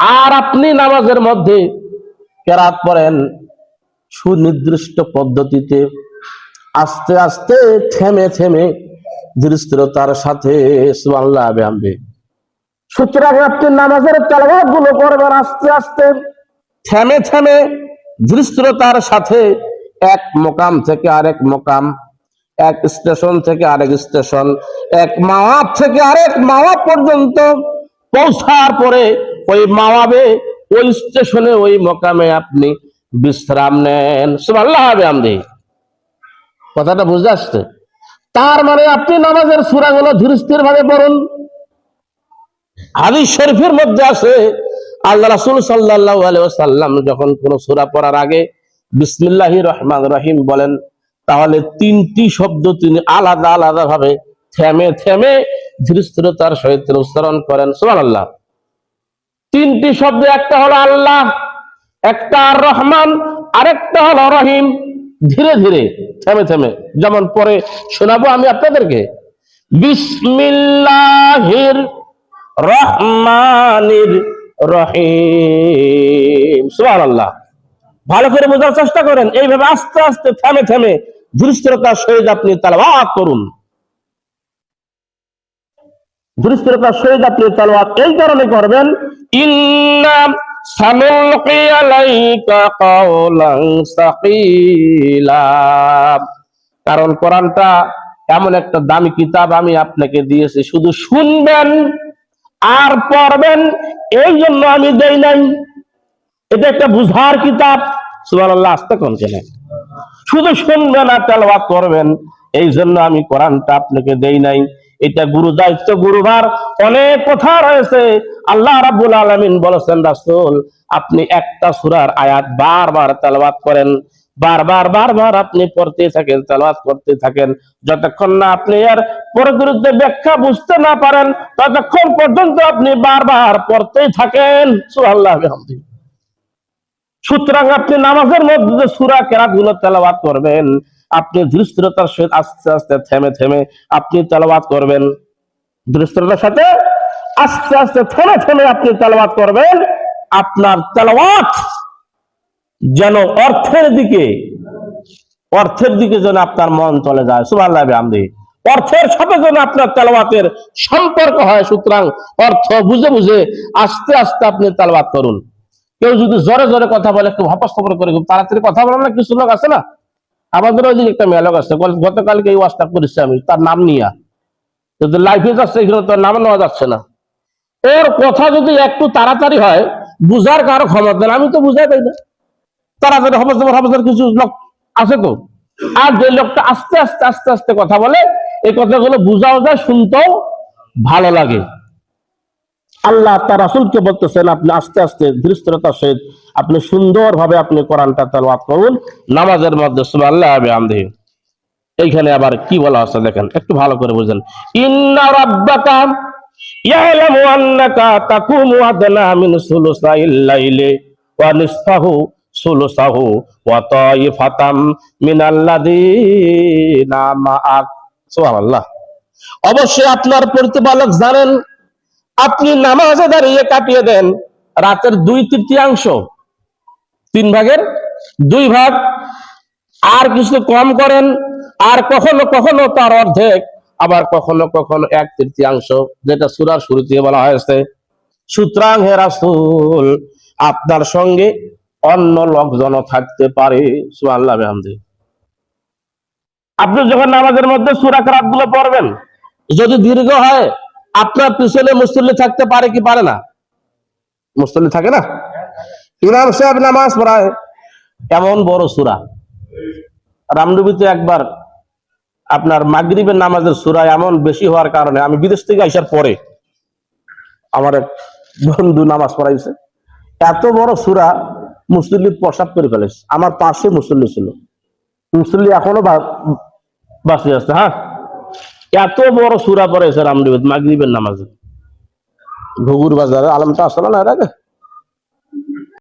আর আপনি নামাজের মধ্যে কেরাত পড়েন সুনির্দিষ্ট পদ্ধতিতে, আস্তে আস্তে থেমে থেমে দৃষ্টতার সাথে, সুবহানাল্লাহ, বিহামদি। সুতরাং আপনি নামাজের তেলাওয়াতগুলো করবেন আস্তে আস্তে, থেমে থেমে দৃষ্টতার সাথে এক মোকাম থেকে আরেক মোকাম এক স্টেশন থেকে আরেক স্টেশন, এক মাওয়াব থেকে আরেক মাওয়াব পর্যন্ত পৌঁছার পরে ওই মাওয়াবে, ওই স্টেশনে, ওই মোকামে আপনি বিশ্রাম নেন। সুবহানাল্লাহ বিহামদি কথাটা বুঝে আসছে? তার মানে আপনি নামাজের সুরাগুলো ধীরস্থির ভাবে পড়ুন। হাদিস শরীফের মধ্যে আছে, আল্লাহ রাসূল সাল্লাল্লাহু আলাইহি ওয়াসাল্লাম যখন কোন সূরা পড়ার আগে বিসমিল্লাহির রহমান রহিম বলেন তাহলে তিনটি শব্দ তিনি আলাদা আলাদা ভাবে থেমে থেমে ধীরস্থিরতার সহিত উচ্চারণ করেন। সুবহানাল্লাহ। তিনটি শব্দ, একটা হলো আল্লাহ, একটা আর রহমান, আরেকটা হলো রহিম। ধীরে ধীরে, থেমে থেমে। যেমন পরে শোনাবো আমি আপনাদেরকে। বিসমিল্লাহির রহমানির রহিম। সুবহানাল্লাহ। ভালো করে বোঝার চেষ্টা করেন। এইভাবে আস্তে আস্তে থেমে থেমে দৃষ্টতার সহিত আপনি তালাওয়াত করুন। দৃষ্টতার সহিত আপনি তালাওয়াত এই কারণে করবেন, ইন্না সানুলকি আলাইকা কাওলান সাকিলা। কারণ কোরআনটা এমন একটা দামি কিতাব আমি আপনাকে দিয়েছি, শুধু শুনবেন আর পড়বেন, এই জন্য আমি দেই নাই। এটা একটা বুঝার কিতাব। সুবহানাল্লাহ, আস্তে কোন কেন শুধু শুনবেন আর তেলাওয়াত করবেন। এই জন্য আমি কোরআনটা আপনাকে দেই নাই। এটা গুরু দায়িত্ব, গুরুভার। অনেক কথা রয়েছে। আল্লাহ রাব্বুল আলামিন বলেছেন, রাসূল, আপনি একটা সূরার আয়াত বারবার তেলাওয়াত করেন। বারবার বারবার আপনি পড়তে থাকেন, তেলাওয়াত করতে থাকেন। যতক্ষণ না আপনি এর পরবিরুদ্ধে ব্যাখ্যা বুঝতে না পারেন, ততক্ষণ পর্যন্ত আপনি বারবার পড়তেই থাকেন। সুবহানাল্লাহ, বিহামদিহি। সুতরাং আপনি নামাজের মধ্যে সুরা কেরাতগুলো তেলাওয়াত করবেন। আপনি দৃষ্টতার সহিত আস্তে আস্তে থেমে থেমে আপনি তেলাওয়াত করবেন। দৃষ্টতার সাথে আস্তে আস্তে থেমে থেমে আপনি তেলাওয়াত করবেন। আপনার তেলাওয়াত যেন অর্থের দিকে অর্থের দিকে যেন আপনার মন চলে যায়। সুবহানাল্লাহ আমদি অর্থের সাথে যেন আপনার তেলাওয়াতের সম্পর্ক হয়, সুতরাং অর্থ বুঝে বুঝে আস্তে আস্তে আপনি তেলাওয়াত করুন। কেউ যদি জোরে জোরে কথা বলে, একটু হপস্তপর করে খুব তাড়াতাড়ি কথা বলে না কিছু লোক আছে না? আমাদের ওইদিকে একটা মেয়ে লোক আছে গত- গতকালকে এই ওয়াজটা করেছি আমি, তার নাম নিয়া। যদি লাইফে যাচ্ছে, এখানে তার নাম নেওয়া যাচ্ছে না। ওর কথা যদি একটু তাড়াতাড়ি হয়, বুঝার কারও ক্ষমতা নেই, আমি তো বুঝাই পাই না। তাড়াতাড়ি হপস্তপর কিছু লোক আছে তো? আর যে লোকটা আস্তে আস্তে আস্তে আস্তে কথা বলে, এই কথাগুলো বুঝাও যায়, শুনতেও ভালো লাগে। আল্লাহ তার রাসূলকে বলতেছেন, আপনি আস্তে আস্তে দৃষ্টতার সহিত আপনি সুন্দরভাবে আপনি কোরআনটা তেলাওয়াত করুন, নামাজের মধ্যে সুবহানাল্লাহ বিহামদিহি এইখানে আবার কি বলা আছে দেখেন, একটু ভালো করে বুঝেন। ইন্না রাব্বাকা ইয়ালামু আন্নাকা তাকুমু আদনা মিন লাইলি ওয়া নিসফাহু ওয়া তাইফাতাম মাআক। সুবহানাল্লাহ। অবশ্যই আপনার প্রতিপালক জানেন আপনি নামাজে দাঁড়িয়ে কাটিয়ে দেন রাতের দুই তৃতীয়াংশ। তিন ভাগের দুই ভাগ। আর কিছু কম করেন, আর কখনো কখনো তার অর্ধেক, আবার কখনো কখনো এক তৃতীয়াংশ, যেটা সুরার শুরুতে বলা হয়েছে। সুতরাং হে রাসূল, আপনার সঙ্গে অন্য লোকজনও থাকতে পারে। সুবহানাল্লাহ, বিহামদি। আপনি যখন নামাজের মধ্যে সূরা কেরাতগুলো পড়বেন, যদি দীর্ঘ হয় আপনার পিছনে মুসল্লি থাকতে পারে কি পারে না? মুসল্লি থাকে না? ইমাম সাহেব নামাজ পড়ায়। এমন বড় সুরা। রামডুবিতে একবার আপনার মাগরিবের নামাজের সুরা এমন বেশি হওয়ার কারণে, আমি বিদেশ থেকে আসার পরে আমার এক বন্ধু নামাজ পড়াইছে। এত বড় সুরা মুসল্লি প্রসাদ করে ফেলেছে। আমার পাশে মুসল্লি ছিল। মুসল্লি এখনও বা- বাঁচে আছে হ্যাঁ? এত বড় সুরা পড়েছে রামদেব মাগরিবের নামাজে। ঘুগুর বাজারে আলমটা আসলো না এর আগে?